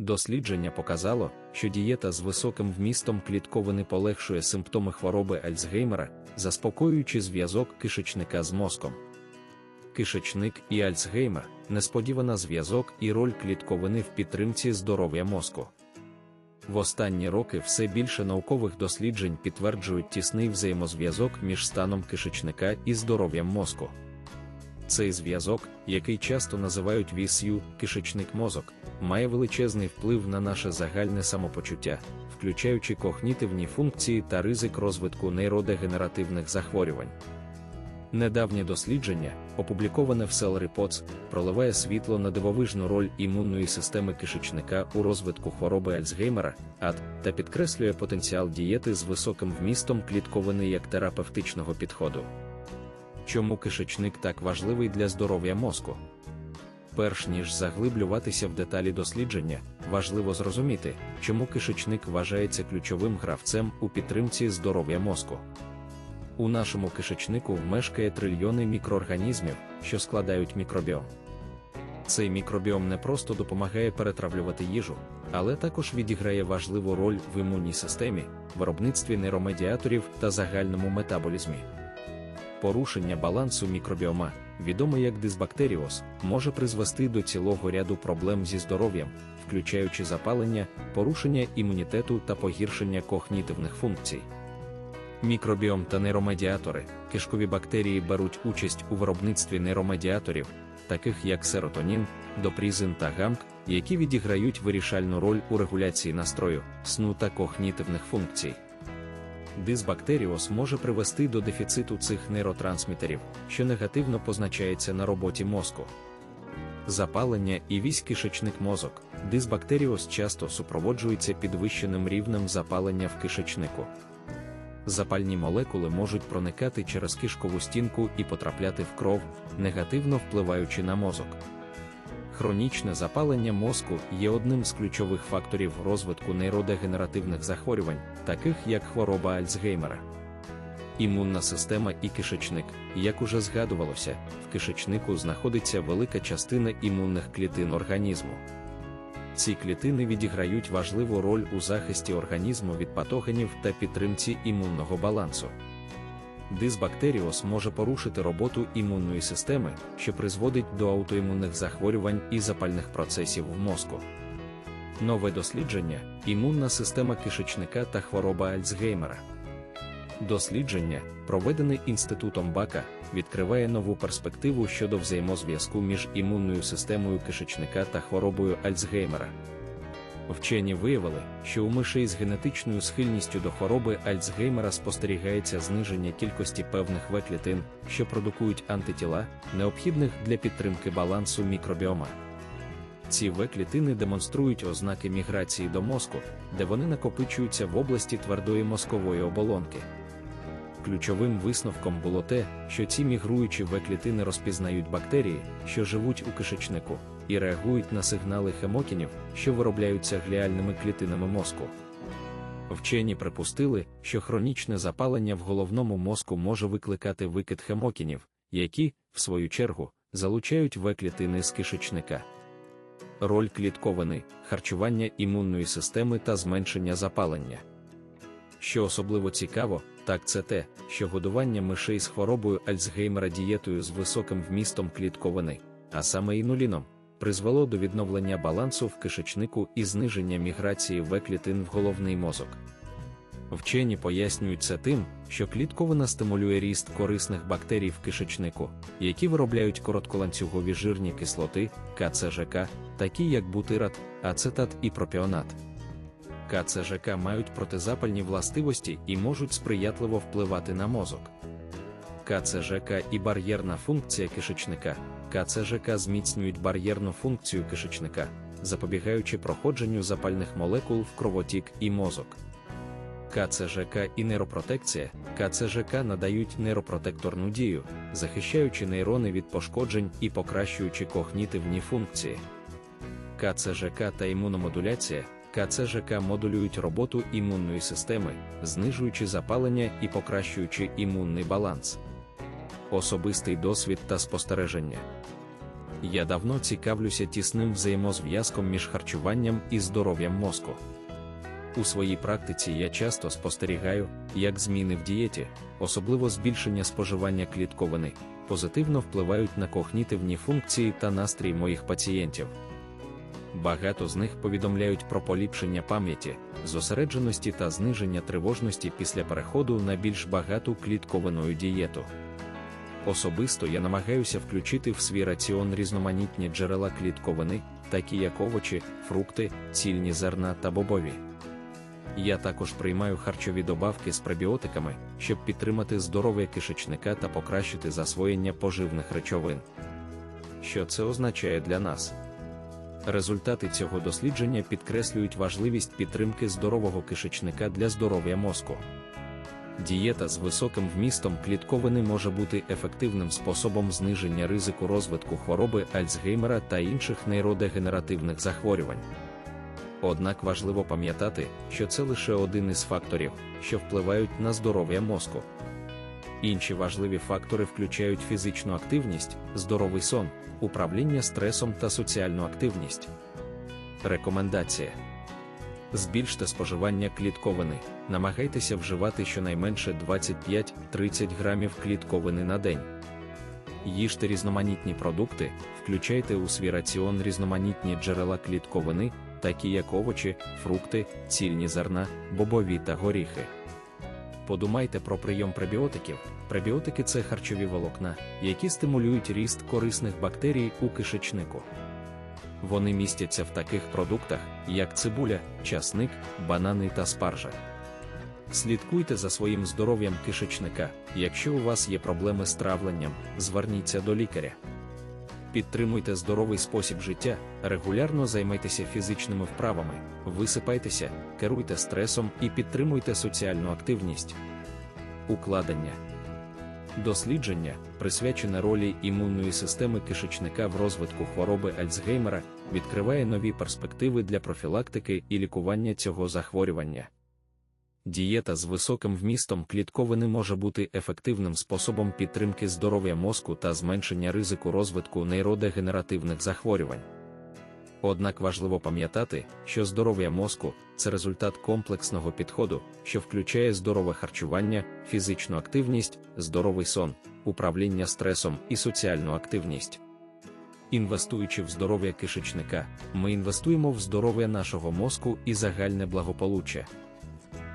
Дослідження показало, що дієта з високим вмістом клітковини полегшує симптоми хвороби Альцгеймера, заспокоюючи зв'язок кишечника з мозком. Кишечник і Альцгеймер несподівана зв'язок і роль клітковини в підтримці здоров'я мозку. В останні роки все більше наукових досліджень підтверджують тісний взаємозв'язок між станом кишечника і здоров'ям мозку. Цей зв'язок, який часто називають віс'ю, кишечник-мозок, має величезний вплив на наше загальне самопочуття, включаючи когнітивні функції та ризик розвитку нейродегенеративних захворювань. Недавнє дослідження, опубліковане в Cell Reports, проливає світло на дивовижну роль імунної системи кишечника у розвитку хвороби Альцгеймера, АД, та підкреслює потенціал дієти з високим вмістом клітковини як терапевтичного підходу. Чому кишечник так важливий для здоров'я мозку? Перш ніж заглиблюватися в деталі дослідження, важливо зрозуміти, чому кишечник вважається ключовим гравцем у підтримці здоров'я мозку. У нашому кишечнику мешкає трильйони мікроорганізмів, що складають мікробіом. Цей мікробіом не просто допомагає перетравлювати їжу, але також відіграє важливу роль в імунній системі, виробництві нейромедіаторів та загальному метаболізмі. Порушення балансу мікробіома, відоме як дисбактеріоз, може призвести до цілого ряду проблем зі здоров'ям, включаючи запалення, порушення імунітету та погіршення когнітивних функцій. Мікробіом та нейромедіатори, кишкові бактерії беруть участь у виробництві нейромедіаторів, таких як серотонін, допрізин та гамк, які відіграють вирішальну роль у регуляції настрою, сну та когнітивних функцій. Дисбактеріоз може привести до дефіциту цих нейротрансмітерів, що негативно позначається на роботі мозку. Запалення і вісь кишечник мозок. Дисбактеріоз часто супроводжується підвищеним рівнем запалення в кишечнику. Запальні молекули можуть проникати через кишкову стінку і потрапляти в кров, негативно впливаючи на мозок. Хронічне запалення мозку є одним з ключових факторів розвитку нейродегенеративних захворювань, таких як хвороба Альцгеймера. Імунна система і кишечник, як уже згадувалося, в кишечнику знаходиться велика частина імунних клітин організму. Ці клітини відіграють важливу роль у захисті організму від патогенів та підтримці імунного балансу. Дисбактеріоз може порушити роботу імунної системи, що призводить до аутоімунних захворювань і запальних процесів в мозку. Нове дослідження імунна система кишечника та хвороба Альцгеймера. Дослідження, проведене інститутом Бака, відкриває нову перспективу щодо взаємозв'язку між імунною системою кишечника та хворобою Альцгеймера. Вчені виявили, що у мишей з генетичною схильністю до хвороби Альцгеймера спостерігається зниження кількості певних В-клітин, що продукують антитіла, необхідних для підтримки балансу мікробіома. Ці В-клітини демонструють ознаки міграції до мозку, де вони накопичуються в області твердої мозкової оболонки. Ключовим висновком було те, що ці мігруючі В-клітини розпізнають бактерії, що живуть у кишечнику, і реагують на сигнали хемокінів, що виробляються гліальними клітинами мозку. Вчені припустили, що хронічне запалення в головному мозку може викликати викид хемокінів, які, в свою чергу, залучають В-клітини з кишечника. Роль клітковини, харчування імунної системи та зменшення запалення. Що особливо цікаво, так це те, що годування мишей з хворобою Альцгеймера дієтою з високим вмістом клітковини, а саме інуліном, призвело до відновлення балансу в кишечнику і зниження міграції В-клітин в головний мозок. Вчені пояснюють це тим, що клітковина стимулює ріст корисних бактерій в кишечнику, які виробляють коротколанцюгові жирні кислоти, КЦЖК, такі як бутират, ацетат і пропіонат. КЦЖК мають протизапальні властивості і можуть сприятливо впливати на мозок. КЦЖК і бар'єрна функція кишечника. КЦЖК зміцнюють бар'єрну функцію кишечника, запобігаючи проходженню запальних молекул в кровотік і мозок. КЦЖК і нейропротекція. КЦЖК надають нейропротекторну дію, захищаючи нейрони від пошкоджень і покращуючи когнітивні функції. КЦЖК та імуномодуляція. КЦЖК модулюють роботу імунної системи, знижуючи запалення і покращуючи імунний баланс. Особистий досвід та спостереження. Я давно цікавлюся тісним взаємозв'язком між харчуванням і здоров'ям мозку. У своїй практиці я часто спостерігаю, як зміни в дієті, особливо збільшення споживання клітковини, позитивно впливають на когнітивні функції та настрій моїх пацієнтів. Багато з них повідомляють про поліпшення пам'яті, зосередженості та зниження тривожності після переходу на більш багату клітковиною дієту. Особисто я намагаюся включити в свій раціон різноманітні джерела клітковини, такі як овочі, фрукти, цільні зерна та бобові. Я також приймаю харчові добавки з пребіотиками, щоб підтримати здоров'я кишечника та покращити засвоєння поживних речовин. Що це означає для нас? Результати цього дослідження підкреслюють важливість підтримки здорового кишечника для здоров'я мозку. Дієта з високим вмістом клітковини може бути ефективним способом зниження ризику розвитку хвороби Альцгеймера та інших нейродегенеративних захворювань. Однак важливо пам'ятати, що це лише один із факторів, що впливають на здоров'я мозку. Інші важливі фактори включають фізичну активність, здоровий сон, управління стресом та соціальну активність. Рекомендація: збільште споживання клітковини, намагайтеся вживати щонайменше 25-30 грамів клітковини на день. Їжте різноманітні продукти, включайте у свій раціон різноманітні джерела клітковини, такі як овочі, фрукти, цільні зерна, бобові та горіхи. Подумайте про прийом пребіотиків. Пребіотики це харчові волокна, які стимулюють ріст корисних бактерій у кишечнику. Вони містяться в таких продуктах, як цибуля, часник, банани та спаржа. Слідкуйте за своїм здоров'ям кишечника. Якщо у вас є проблеми з травленням, зверніться до лікаря. Підтримуйте здоровий спосіб життя, регулярно займайтеся фізичними вправами, висипайтеся, керуйте стресом і підтримуйте соціальну активність. Укладення дослідження, присвячене ролі імунної системи кишечника в розвитку хвороби Альцгеймера, відкриває нові перспективи для профілактики і лікування цього захворювання. Дієта з високим вмістом клітковини може бути ефективним способом підтримки здоров'я мозку та зменшення ризику розвитку нейродегенеративних захворювань. Однак важливо пам'ятати, що здоров'я мозку це результат комплексного підходу, що включає здорове харчування, фізичну активність, здоровий сон, управління стресом і соціальну активність. Інвестуючи в здоров'я кишечника, ми інвестуємо в здоров'я нашого мозку і загальне благополуччя.